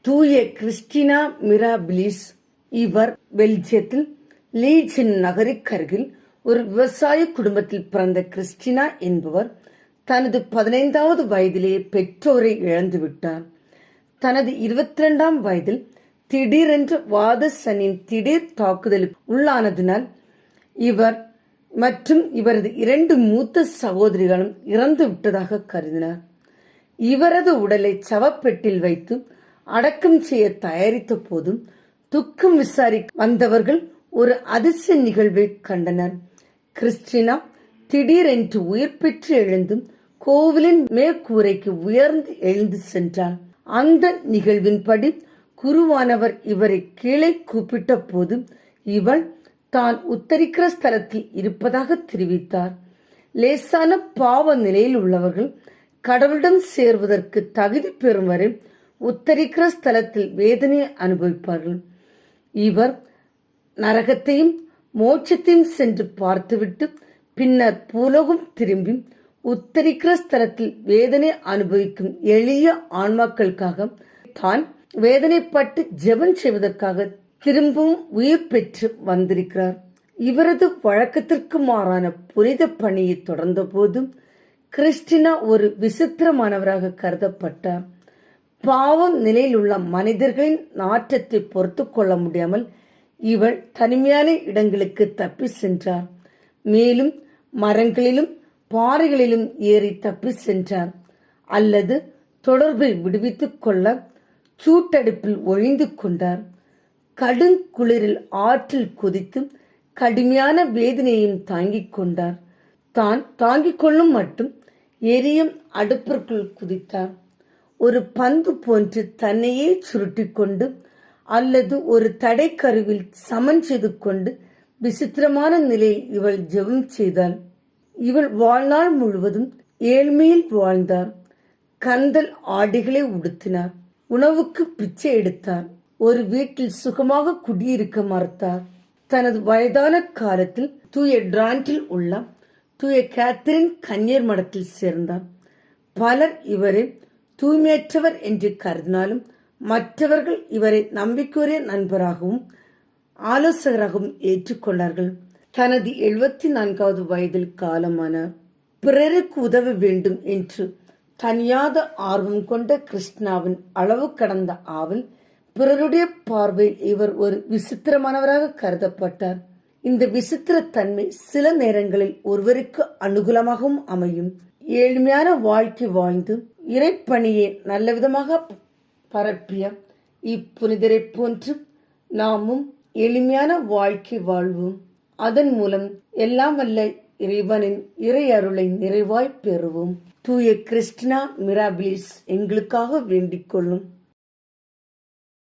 தூய Christina Mirabilis இவர் பெல்ஜியத்தில் லீட்ஸின் நகருக்கருகில் ஒரு விவசாய குடும்பத்தில் பிறந்த கிறிஸ்டினா என்பவர் தனது பதினைந்தாவது வயதிலேயே பெற்றோரை இழந்துவிட்டார். தனது இருபத்தி ரெண்டாம் வயதில் திடீரென்று வாதசனின் திடீர் தாக்குதலுக்கு உள்ளானதினால் இவர் மற்றும் இவரது இரண்டு மூத்த சகோதரிகளும் இறந்து விட்டதாக கருதினார். இவரது உடலை சவப்பெட்டில் வைத்து அடக்கம் செய்ய தயாரித்த போதும் துக்கம் விசாரி வந்தவர்கள் ஒரு அதிர்ஷ்ட நிகழ்வை கண்டனர். கிறிஸ்டினா திடீரென்று உயிர் பெற்று எழுந்தும் கோவிலின் மேற்கூரைக்கு உயர்ந்து எழுந்து சென்றார். அந்த நிகழ்வின்படி குருவானவர் இவரை கீழே கூப்பிட்ட போது இவள் தான் உத்தரிக்கிற ஸ்தலத்தில் இருப்பதாக தெரிவித்தார். லேசான பாவ நிலையில் உள்ளவர்கள் கடவுளிடம் சேர்வதற்கு தகுதி பெறும் வரை உத்தரிக்கிற ஸ்தலத்தில் வேதனையை அனுபவிப்பார்கள். இவர் நரகத்தையும் மோட்சத்தையும் சென்று பார்த்துவிட்டு பின்னர் பூலோகம் திரும்பி உத்தரிக்கிற ஸ்தலத்தில் வேதனை அனுபவிக்கும் எளிய ஆன்மாக்களுக்காக தான் வேதனைப்பட்டு ஜெபம் செய்வதற்காக திரும்பவும் உயிர் பெற்று வந்திருக்கிறார். இவரது வழக்கத்திற்கு மாறான புனித பணியை தொடர்ந்த போதும் கிறிஸ்டினா ஒரு விசித்திரமானவராக கருதப்பட்டார் பாவம் நிலையில் உள்ள மனிதர்களின் நாற்றத்தை பொறுத்து கொள்ள முடியாமல் இவள் தனிமையான இடங்களுக்கு தப்பி சென்றார். மேலும் மரங்களிலும் பாறைகளிலும் ஏறி தப்பி சென்றார். அல்லது தொடர்பை விடுவித்துக் கொள்ள சூட்டடுப்பில் ஒழிந்து கொண்டார். கடுங்குளிரில் ஆற்றில் குதித்து கடுமையான வேதனையையும் தாங்கிக் கொண்டார். தான் தாங்கிக் கொள்ளும் மட்டும் எரியும் அடுப்பிற்குள் குதித்தார். ஒரு பந்து போன்று தன்னையே சுருட்டிக்கொண்டு அல்லது ஒரு தடைக்கருவில் சமன் செய்து கொண்டு விசித்திரமான நிலையில் இவள் ஜெபம் செய்தாள். இவள் வாழ்நாள் முழுவதும் ஏழ்மையில் வாழ்ந்தார். கந்தல் ஆடைகளை உடுத்தினார். உணவுக்கு பிச்சை எடுத்தார். ஒரு வீட்டில் சுகமாக குடியிருக்க மறுத்தார். தனது வயதான காலத்தில் தூய டிராண்டில் உள்ள தூய கேத்தரின் கன்னியர் மடத்தில் சேர்ந்தார். பலர் இவரை தூய்மையற்றவர் என்று கருதினாலும் மற்றவர்கள் இவரை நம்பிக்கையுரிய நண்பராகவும் ஆலோசகராகவும் ஏற்றுக்கொண்டார்கள். தனது எழுபத்தி நான்காவது வயதில் காலமானார் பிறருக்கு உதவ வேண்டும் என்று தனியாத ஆர்வம் கொண்ட கிருஷ்ணாவின் அளவு கடந்த ஆவல் பிறருடைய பார்வையில் இவர் ஒரு விசித்திரமானவராக கருதப்பட்டார். இந்த விசித்திரத்தன்மை சில நேரங்களில் ஒருவருக்கு அனுகூலமாகவும் அமையும். ஏழ்மையான வாழ்க்கை வாழ்ந்து இறைப்பணியை நல்லவிதமாக பரப்பிய இப்புனிதரை போன்று நாமும் எளிமையான வாழ்க்கை வாழ்வோம். அதன் மூலம் எல்லாம் வல்ல இறைவனின் இறை அருளை நிறைவாய் பெறுவோம். தூய கிறிஸ்டினா மிராபிலிஸ் எங்களுக்காக வேண்டிக் கொள்ளும்.